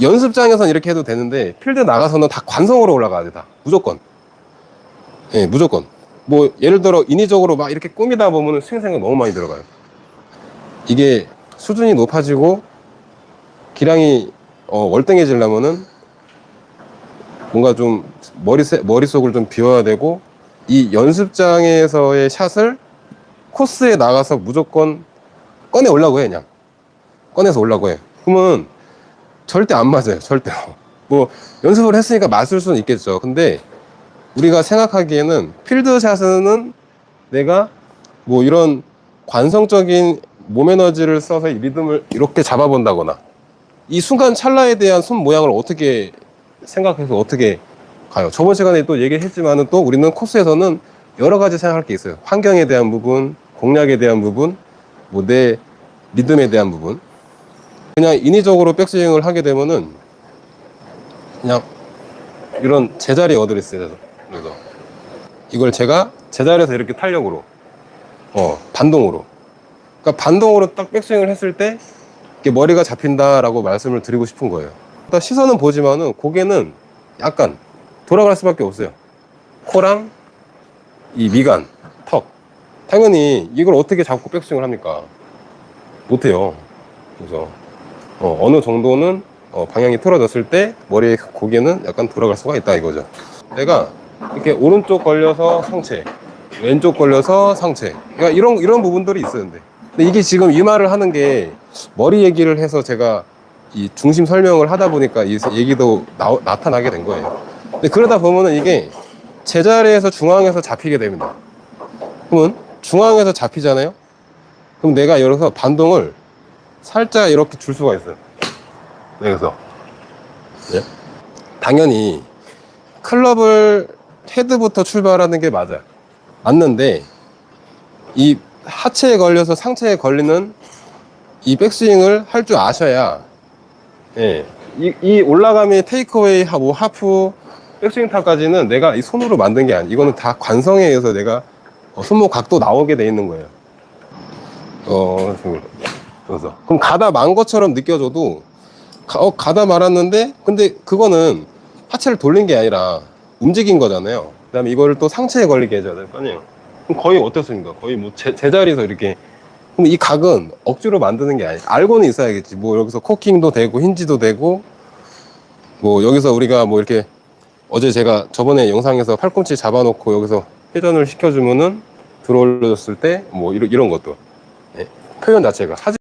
연습장에서는 이렇게 해도 되는데 필드 나가서는 다 관성으로 올라가야 돼 다. 무조건. 예 무조건. 뭐 예를 들어 인위적으로 막 이렇게 꾸미다 보면은 스윙 생각 너무 많이 들어가요. 이게 수준이 높아지고 기량이 어, 월등해지려면은 뭔가 좀 머리 머릿속을 좀 비워야 되고 이 연습장에서의 샷을 코스에 나가서 무조건 꺼내 올라고 해 그냥. 꺼내서 올라고 해. 그러면 절대 안 맞아요 절대로. 뭐 연습을 했으니까 맞을 수는 있겠죠. 근데 우리가 생각하기에는 필드샷은 내가 뭐 이런 관성적인 몸 에너지를 써서 이 리듬을 이렇게 잡아본다거나 이 순간 찰나에 대한 손 모양을 어떻게 생각해서 어떻게 가요? 저번 시간에 또 얘기했지만은 또 우리는 코스에서는 여러 가지 생각할 게 있어요. 환경에 대한 부분 공략에 대한 부분 뭐 내 리듬에 대한 부분 그냥 인위적으로 백스윙을 하게 되면은 그냥 이런 제자리 어드레스에서 그래서 이걸 제가 제자리에서 이렇게 탄력으로 어 반동으로 그러니까 반동으로 딱 백스윙을 했을 때 이렇게 머리가 잡힌다라고 말씀을 드리고 싶은 거예요. 일단 시선은 보지만은 고개는 약간 돌아갈 수밖에 없어요. 코랑 이 미간, 턱. 당연히 이걸 어떻게 잡고 백스윙을 합니까? 못해요. 그래서 어, 어느 정도는 어, 방향이 틀어졌을 때 머리의 고개는 약간 돌아갈 수가 있다 이거죠. 내가 이렇게 오른쪽 걸려서 상체, 왼쪽 걸려서 상체. 그러니까 이런 이런 부분들이 있었는데. 근데 이게 지금 이 말을 하는 게 머리 얘기를 해서 제가 이 중심 설명을 하다 보니까 이 얘기도 나, 나타나게 된 거예요. 근데 그러다 보면은 이게 제자리에서 중앙에서 잡히게 됩니다. 그러면 중앙에서 잡히잖아요. 그럼 내가 여기서 반동을 살짝 이렇게 줄 수가 있어요. 여기서. 예? 당연히 클럽을 헤드부터 출발하는 게 맞아요. 맞는데 이 하체에 걸려서 상체에 걸리는 이 백스윙을 할 줄 아셔야 예. 이, 이 올라감이 테이크어웨이 하고 하프 백스윙 탑까지는 내가 이 손으로 만든 게 아니 이거는 다 관성에 의해서 내가 어, 손목 각도 나오게 돼 있는 거예요. 어, 그래서 그럼 가다 만 것처럼 느껴져도 가, 어, 가다 말았는데 근데 그거는 하체를 돌린 게 아니라 움직인 거잖아요. 그다음에 이거를 또 상체에 걸리게 해줘야 될 거 아니에요. 그럼 거의 어떻습니까? 거의 뭐 제, 제자리에서 이렇게 그럼 이 각은 억지로 만드는 게 아니에요. 알고는 있어야겠지. 뭐 여기서 코킹도 되고 힌지도 되고 뭐 여기서 우리가 뭐 이렇게 어제 제가 저번에 영상에서 팔꿈치 잡아놓고 여기서 회전을 시켜주면은 들어 올려졌을 때 뭐 이런, 이런 것도 예. 표현 자체가 사진